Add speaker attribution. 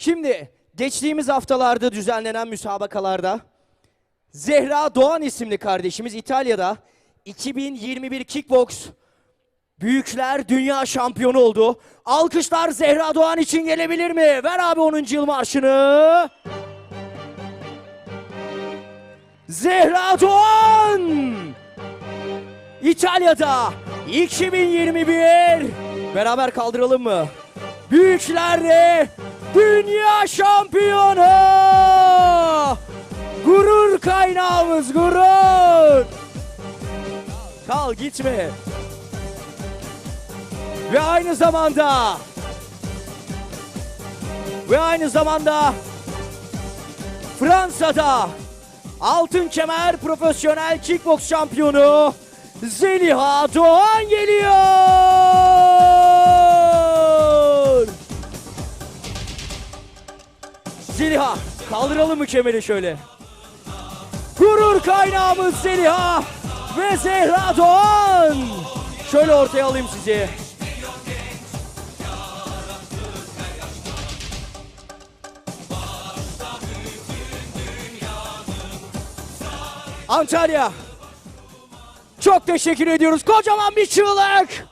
Speaker 1: Şimdi geçtiğimiz haftalarda düzenlenen müsabakalarda Zehra Doğan isimli kardeşimiz İtalya'da 2021 Kickbox Büyükler Dünya Şampiyonu oldu. Alkışlar Zehra Doğan için gelebilir mi? Ver abi 10. yıl marşını. Zehra Doğan! İtalya'da 2021 beraber kaldıralım mı? Büyüklerde Dünya Şampiyonu! Gurur kaynağımız gurur! Kal gitme. Ve aynı zamanda ve aynı zamanda Fransa'da altın kemer profesyonel kickbox şampiyonu Zeliha Doğan geliyor. Zeliha kaldıralım mı kemeri şöyle? Gurur kaynağımız Zeliha ve Zehra Doğan. Şöyle ortaya alayım sizi. Antalya. Çok teşekkür ediyoruz. Kocaman bir çığlık.